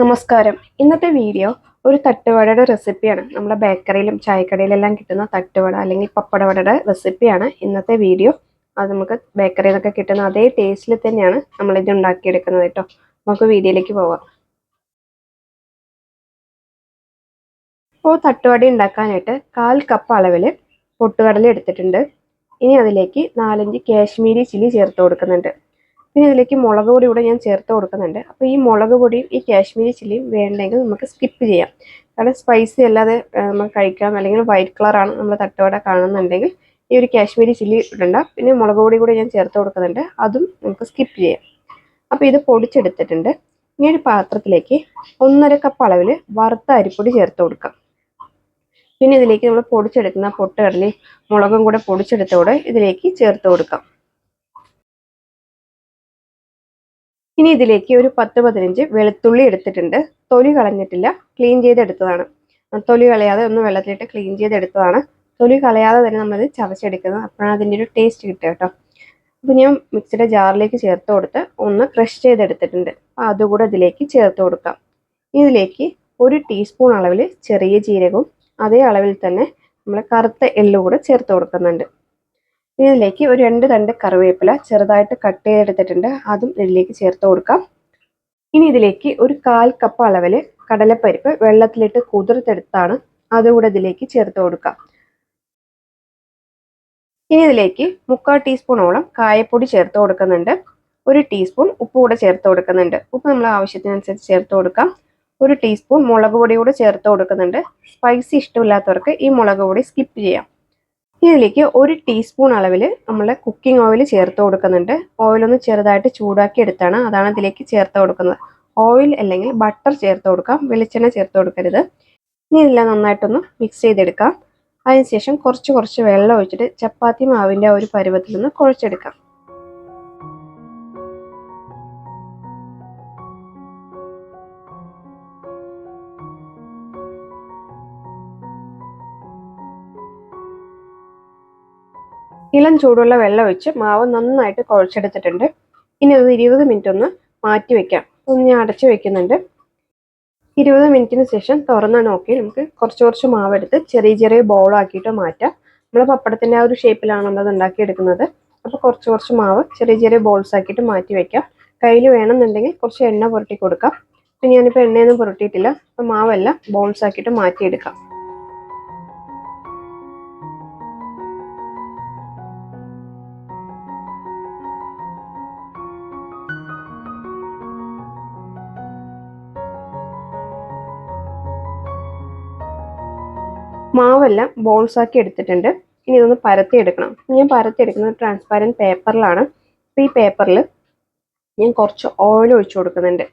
നമസ്കാരം. ഇന്നത്തെ വീഡിയോ ഒരു തട്ടുവടയുടെ റെസിപ്പിയാണ്. നമ്മുടെ ബേക്കറിയിലും ചായക്കടയിലെല്ലാം കിട്ടുന്ന തട്ടുവട അല്ലെങ്കിൽ പപ്പടവടയുടെ റെസിപ്പിയാണ് ഇന്നത്തെ വീഡിയോ. അത് നമുക്ക് ബേക്കറിയിൽ നിന്നൊക്കെ കിട്ടുന്ന അതേ ടേസ്റ്റിൽ തന്നെയാണ് നമ്മളിത് ഉണ്ടാക്കിയെടുക്കുന്നത് കേട്ടോ. നമുക്ക് വീഡിയോയിലേക്ക് പോവാം. ഇപ്പോൾ തട്ടുവട ഉണ്ടാക്കാനായിട്ട് കാൽ കപ്പ് അളവിൽ പൊട്ടുകടല എടുത്തിട്ടുണ്ട്. ഇനി അതിലേക്ക് നാലഞ്ച് കാശ്മീരി ചില്ലി ചേർത്ത് കൊടുക്കുന്നുണ്ട്. പിന്നെ ഇതിലേക്ക് മുളക് പൊടി കൂടെ ഞാൻ ചേർത്ത് കൊടുക്കുന്നുണ്ട്. അപ്പോൾ ഈ മുളക് പൊടിയും ഈ കാശ്മീരി ചില്ലിയും വേണ്ടെങ്കിൽ നമുക്ക് സ്കിപ്പ് ചെയ്യാം. കാരണം സ്പൈസി അല്ലാതെ നമുക്ക് കഴിക്കാം. അല്ലെങ്കിൽ വൈറ്റ് കളറാണ് നമ്മൾ തട്ടുവട കാണുന്നുണ്ടെങ്കിൽ ഈ ഒരു കാശ്മീരി ചില്ലി ഇടണ്ട. പിന്നെ മുളക് പൊടി കൂടെ ഞാൻ ചേർത്ത് കൊടുക്കുന്നുണ്ട്. അതും നമുക്ക് സ്കിപ്പ് ചെയ്യാം. അപ്പോൾ ഇത് പൊടിച്ചെടുത്തിട്ടുണ്ട്. ഇനി ഒരു പാത്രത്തിലേക്ക് ഒന്നര കപ്പ് അളവിൽ വറുത്ത അരിപ്പൊടി ചേർത്ത് കൊടുക്കാം. പിന്നെ ഇതിലേക്ക് നമ്മൾ പൊടിച്ചെടുക്കുന്ന പൊട്ടുകടലി മുളകും കൂടെ പൊടിച്ചെടുത്തോടെ ഇതിലേക്ക് ചേർത്ത് കൊടുക്കാം. ഇനി ഇതിലേക്ക് ഒരു പത്ത് പതിനഞ്ച് വെളുത്തുള്ളി എടുത്തിട്ടുണ്ട്. തൊലി കളഞ്ഞിട്ടില്ല ക്ലീൻ ചെയ്തെടുത്തതാണ്. തൊലി കളയാതെ ഒന്ന് വെള്ളത്തിലിട്ട് ക്ലീൻ ചെയ്തെടുത്തതാണ്. തൊലി കളയാതെ തന്നെ നമ്മളിത് ചതച്ചെടുക്കുന്നത് അപ്പോഴാണ് അതിന്റെ ഒരു ടേസ്റ്റ് കിട്ടുക കേട്ടോ. അപ്പോൾ ഞാൻ മിക്സിയുടെ ജാറിലേക്ക് ചേർത്ത് കൊടുത്ത് ഒന്ന് ക്രഷ് ചെയ്തെടുത്തിട്ടുണ്ട്. അപ്പോൾ അതുകൂടെ ഇതിലേക്ക് ചേർത്ത് കൊടുക്കാം. ഇതിലേക്ക് ഒരു ടീസ്പൂൺ അളവിൽ ചെറിയ ജീരകവും അതേ അളവിൽ തന്നെ നമ്മൾ കറുത്ത എള്ളു കൂടെ ചേർത്ത് കൊടുക്കുന്നുണ്ട്. ഇതിലേക്ക് ഒരു രണ്ട് തണ്ട് കറിവേപ്പില ചെറുതായിട്ട് കട്ട് ചെയ്തെടുത്തിട്ടുണ്ട്. അതും ഇതിലേക്ക് ചേർത്ത് കൊടുക്കാം. ഇനി ഇതിലേക്ക് ഒരു കാൽ കപ്പ് അളവിൽ കടലപ്പരിപ്പ് വെള്ളത്തിലിട്ട് കുതിർത്തെടുത്താണ് അതുകൂടെ ഇതിലേക്ക് ചേർത്ത് കൊടുക്കാം. ഇനി ഇതിലേക്ക് മുക്കാൽ ടീസ്പൂണോളം കായപ്പൊടി ചേർത്ത് കൊടുക്കുന്നുണ്ട്. ഒരു ടീസ്പൂൺ ഉപ്പ് കൂടെ ചേർത്ത് കൊടുക്കുന്നുണ്ട്. ഉപ്പ് നമ്മൾ ആവശ്യത്തിനനുസരിച്ച് ചേർത്ത് കൊടുക്കാം. ഒരു ടീസ്പൂൺ മുളക് പൊടി കൂടെ ചേർത്ത് കൊടുക്കുന്നുണ്ട്. സ്പൈസി ഇഷ്ടമില്ലാത്തവർക്ക് ഈ മുളക് പൊടി സ്കിപ്പ് ചെയ്യാം. ഇതിലേക്ക് ഒരു ടീസ്പൂൺ അളവിൽ നമ്മൾ കുക്കിംഗ് ഓയിൽ ചേർത്ത് കൊടുക്കുന്നുണ്ട്. ഓയിലൊന്ന് ചെറുതായിട്ട് ചൂടാക്കി എടുത്താണ് അതാണ് ഇതിലേക്ക് ചേർത്ത് കൊടുക്കുന്നത്. ഓയിൽ അല്ലെങ്കിൽ ബട്ടർ ചേർത്ത് കൊടുക്കാം. വെളിച്ചെണ്ണ ചേർത്ത് കൊടുക്കരുത്. ഇനി ഇതെല്ലാം നന്നായിട്ടൊന്ന് മിക്സ് ചെയ്തെടുക്കാം. അതിനുശേഷം കുറച്ച് കുറച്ച് വെള്ളം ഒഴിച്ചിട്ട് ചപ്പാത്തി മാവിന്റെ ഒരു പരുവത്തിൽ നിന്ന് കുഴച്ചെടുക്കാം. ഇളം ചൂടുള്ള വെള്ളം ഒഴിച്ച് മാവ് നന്നായിട്ട് കുഴച്ചെടുത്തിട്ടുണ്ട്. ഇനി അത് ഇരുപത് മിനിറ്റ് ഒന്ന് മാറ്റി വെക്കാം. ഒന്ന് ഞാൻ അടച്ചു വെക്കുന്നുണ്ട്. ഇരുപത് മിനിറ്റിന് ശേഷം തുറന്ന് നോക്കി നമുക്ക് കുറച്ച് കുറച്ച് മാവെടുത്ത് ചെറിയ ചെറിയ ബോളാക്കിയിട്ട് മാറ്റാം. നമ്മൾ പപ്പടത്തിന്റെ ആ ഒരു ഷേപ്പിലാണ് നമ്മളത് ഉണ്ടാക്കിയെടുക്കുന്നത്. അപ്പോൾ കുറച്ച് കുറച്ച് മാവ് ചെറിയ ചെറിയ ബോൾസ് ആക്കിയിട്ട് മാറ്റി വെക്കാം. കയ്യിൽ വേണമെന്നുണ്ടെങ്കിൽ കുറച്ച് എണ്ണ പുരട്ടി കൊടുക്കാം. പിന്നെ ഞാനിപ്പോൾ എണ്ണയൊന്നും പുരട്ടിയിട്ടില്ല. അപ്പോൾ മാവെല്ലാം ബോൾസ് ആക്കിയിട്ട് മാറ്റിയെടുക്കാം. മാവെല്ലാം ബോൾസ് ആക്കി എടുത്തിട്ടുണ്ട്. ഇനി ഇതൊന്ന് പരത്തി എടുക്കണം. ഞാൻ പരത്തി എടുക്കുന്നത് ട്രാൻസ്പാരന്റ് പേപ്പറിലാണ് അപ്പോൾ ഈ പേപ്പറിൽ ഞാൻ കുറച്ച് ഓയിൽ ഒഴിച്ചു കൊടുക്കുന്നുണ്ട്.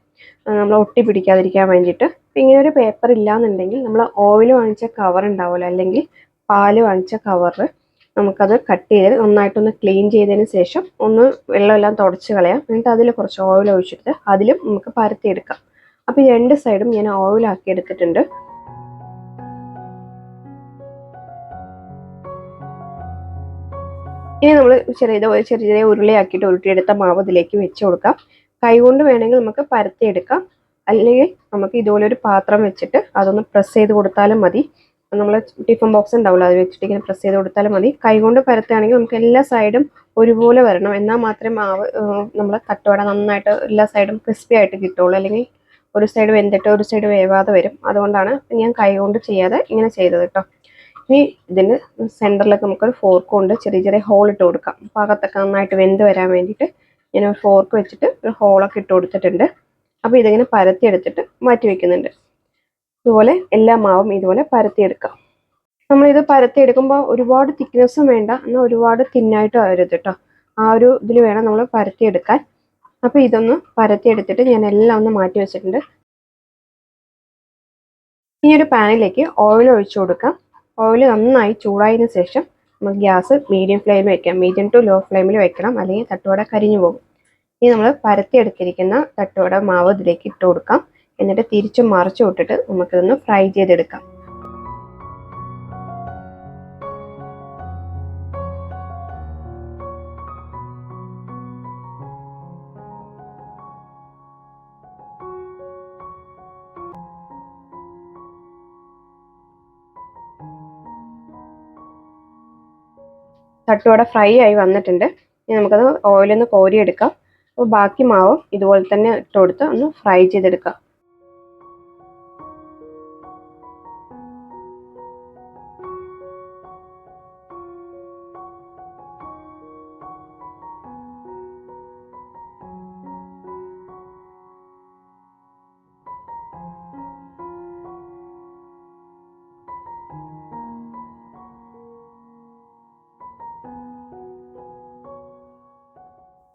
നമ്മൾ ഒട്ടി പിടിക്കാതിരിക്കാൻ വേണ്ടിയിട്ട്. അപ്പോൾ ഇങ്ങനെ ഒരു പേപ്പർ ഇല്ലാന്നുണ്ടെങ്കിൽ നമ്മൾ ഓയിൽ വാങ്ങിച്ച കവർ ഉണ്ടാവുമല്ലോ. അല്ലെങ്കിൽ പാൽ വാങ്ങിച്ച കവറ് നമുക്കത് കട്ട് ചെയ്ത് നന്നായിട്ടൊന്ന് ക്ലീൻ ചെയ്തതിന് ശേഷം ഒന്ന് വെള്ളമെല്ലാം തുടച്ച് കളയാം. എന്നിട്ട് അതിൽ കുറച്ച് ഓയിൽ ഒഴിച്ചിട്ട് അതിലും നമുക്ക് പരത്തിയെടുക്കാം അപ്പോൾ രണ്ട് സൈഡും ഞാൻ ഓയിലാക്കി എടുത്തിട്ടുണ്ട്. ഇനി നമ്മൾ ചെറിയ ചെറിയ ചെറിയ ഉരുളയാക്കിയിട്ട് ഉരുട്ടിയെടുത്ത മാവ് ഇതിലേക്ക് വെച്ച് കൊടുക്കാം. കൈകൊണ്ട് വേണമെങ്കിൽ നമുക്ക് പരത്തിയെടുക്കാം. അല്ലെങ്കിൽ നമുക്ക് ഇതുപോലെ ഒരു പാത്രം വെച്ചിട്ട് അതൊന്ന് പ്രസ് ചെയ്ത് കൊടുത്താലും മതി. നമ്മൾ ടിഫിൻ ബോക്സ് ഉണ്ടാവില്ല അത് വെച്ചിട്ട് ഇങ്ങനെ പ്രസ് ചെയ്ത് കൊടുത്താലും മതി. കൈകൊണ്ട് പരത്തുകയാണെങ്കിൽ നമുക്ക് എല്ലാ സൈഡും ഒരുപോലെ വരണം. എന്നാൽ മാത്രമേ മാവ് നമ്മൾ തട്ടുവട നന്നായിട്ട് എല്ലാ സൈഡും ക്രിസ്പി ആയിട്ട് കിട്ടുള്ളൂ അല്ലെങ്കിൽ ഒരു സൈഡ് വെന്തിട്ട് ഒരു സൈഡ് വേവാതെ വരും. അതുകൊണ്ടാണ് ഞാൻ കൈകൊണ്ട് ചെയ്യാതെ ഇങ്ങനെ ചെയ്തത് കേട്ടോ. ഇനി ഇതിന് സെന്ററിലൊക്കെ നമുക്കൊരു ഫോർക്ക് കൊണ്ട് ചെറിയ ചെറിയ ഹോൾ ഇട്ട് കൊടുക്കാം. ഭാഗത്തൊക്കെ നന്നായിട്ട് വെന്ത് വരാൻ വേണ്ടിയിട്ട് ഞാൻ ഒരു ഫോർക്ക് വെച്ചിട്ട് ഒരു ഹോളൊക്കെ ഇട്ട് കൊടുത്തിട്ടുണ്ട്. അപ്പോൾ ഇതിങ്ങനെ പരത്തി എടുത്തിട്ട് മാറ്റി വെക്കുന്നുണ്ട്. ഇതുപോലെ എല്ലാ മാവും ഇതുപോലെ പരത്തിയെടുക്കാം നമ്മളിത് പരത്തിയെടുക്കുമ്പോൾ ഒരുപാട് തിക്നെസ്സും വേണ്ട. എന്നാൽ ഒരുപാട് തിന്നായിട്ട് ആവരുത് കേട്ടോ ആ ഒരു ഇതിൽ വേണം നമ്മൾ പരത്തിയെടുക്കാൻ അപ്പോൾ ഇതൊന്ന് പരത്തിയെടുത്തിട്ട് ഞാൻ എല്ലാം ഒന്ന് മാറ്റി വെച്ചിട്ടുണ്ട്. ഈ ഒരു പാനിലേക്ക് ഓയിൽ ഒഴിച്ചു കൊടുക്കാം. ഓയിൽ നന്നായി ചൂടായതിനു ശേഷം നമുക്ക് ഗ്യാസ് മീഡിയം ഫ്ലെയിമിൽ വെക്കാം. മീഡിയം ടു ലോ ഫ്ലെയിമിൽ വെക്കണം. അല്ലെങ്കിൽ തട്ടുവട കരിഞ്ഞു പോകും. ഇനി നമ്മൾ പരത്തിയെടുത്തിരിക്കുന്ന തട്ടുവട മാവ് ഇതിലേക്ക് ഇട്ട് കൊടുക്കാം. എന്നിട്ട് തിരിച്ചും മറിച്ചു വിട്ടിട്ട് നമുക്കിതൊന്ന് ഫ്രൈ ചെയ്തെടുക്കാം. തട്ടുവട ഫ്രൈ ആയി വന്നിട്ടുണ്ട്. ഇനി നമുക്കത് ഓയിലിൽ നിന്ന് കോരിയെടുക്കാം. അപ്പോൾ ബാക്കി മാവും ഇതുപോലെ തന്നെ ഇട്ട് കൊടുത്ത് ഒന്ന് ഫ്രൈ ചെയ്തെടുക്കാം.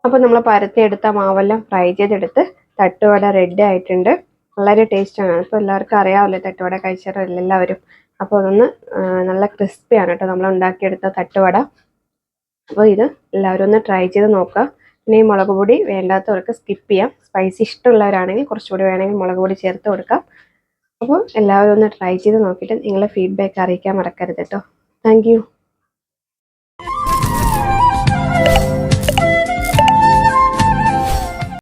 അപ്പോൾ നമ്മൾ പരത്തിയെടുത്ത മാവെല്ലാം ഫ്രൈ ചെയ്തെടുത്ത് തട്ടുവട റെഡി ആയിട്ടുണ്ട്. വളരെ ടേസ്റ്റാണ് അപ്പോൾ എല്ലാവർക്കും അറിയാമല്ലോ തട്ടുവട കഴിച്ചിട്ടില്ല എല്ലാവരും. അപ്പോൾ അതൊന്ന് നല്ല ക്രിസ്പിയാണ് കേട്ടോ നമ്മൾ ഉണ്ടാക്കിയെടുത്ത തട്ടുവട. അപ്പോൾ ഇത് എല്ലാവരും ഒന്ന് ട്രൈ ചെയ്ത് നോക്കുക. പിന്നെ ഈ മുളക് പൊടി വേണ്ടാത്തവർക്ക് സ്കിപ്പ് ചെയ്യാം. സ്പൈസി ഇഷ്ടമുള്ളവരാണെങ്കിൽ കുറച്ചുകൂടി വേണമെങ്കിൽ മുളക് പൊടി ചേർത്ത് കൊടുക്കാം. അപ്പോൾ എല്ലാവരും ഒന്ന് ട്രൈ ചെയ്ത് നോക്കിയിട്ട് നിങ്ങളുടെ ഫീഡ്ബാക്ക് അറിയിക്കാൻ മറക്കരുത് കേട്ടോ. താങ്ക്